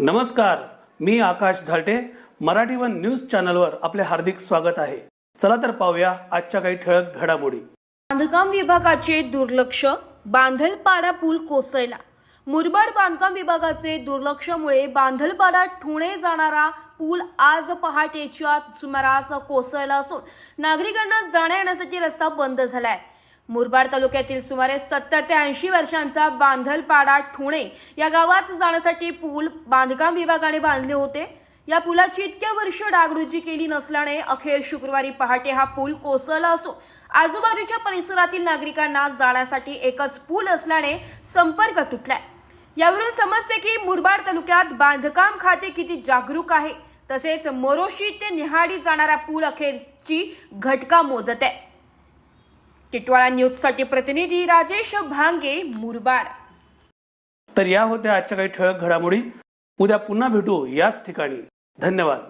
नमस्कार मी Akash Zalte. Marathi one news चॅनलवर आपले हार्दिक स्वागत आहे. चला तर पाहूया आजच्या काही ठळक घडामोडी. बांधकाम विभागाचे दुर्लक्ष बांधलपाडा पूल कोसळला. मुरबाड बांधकाम विभागाचे दुर्लक्षमुळे बांधलपाडा ठुणे जाणारा पूल आज पहाटेच्या सुमारास कोसळला असून नागरिकांना जाण्या येण्यासाठी रस्ता बंद झालाय. मुरबाड तालुक्यातील सुमारे सत्तर ते ऐंशी वर्षांचा बांधलपाडा ठुणे या गावात जाण्यासाठी पूल बांधकाम विभागाने बांधले होते. या पुलाची इतक्या वर्ष डागडुजी केली नसल्याने अखेर शुक्रवारी पहाटे हा पूल कोसळला असून आजूबाजूच्या परिसरातील नागरिकांना जाण्यासाठी एकच पूल असल्याने संपर्क तुटलाय. यावरून समजते की मुरबाड तालुक्यात बांधकाम खाते किती जागरूक आहे. तसेच मोरोशी ते निहाडी जाणारा पूल अखेरची घटका मोजत आहे. टिटवाळा न्यूजसाठी प्रतिनिधी राजेश भांगे मुरबाड. तर या होत्या आजच्या काही ठळक घडामोडी. उद्या पुन्हा भेटू याच ठिकाणी. धन्यवाद.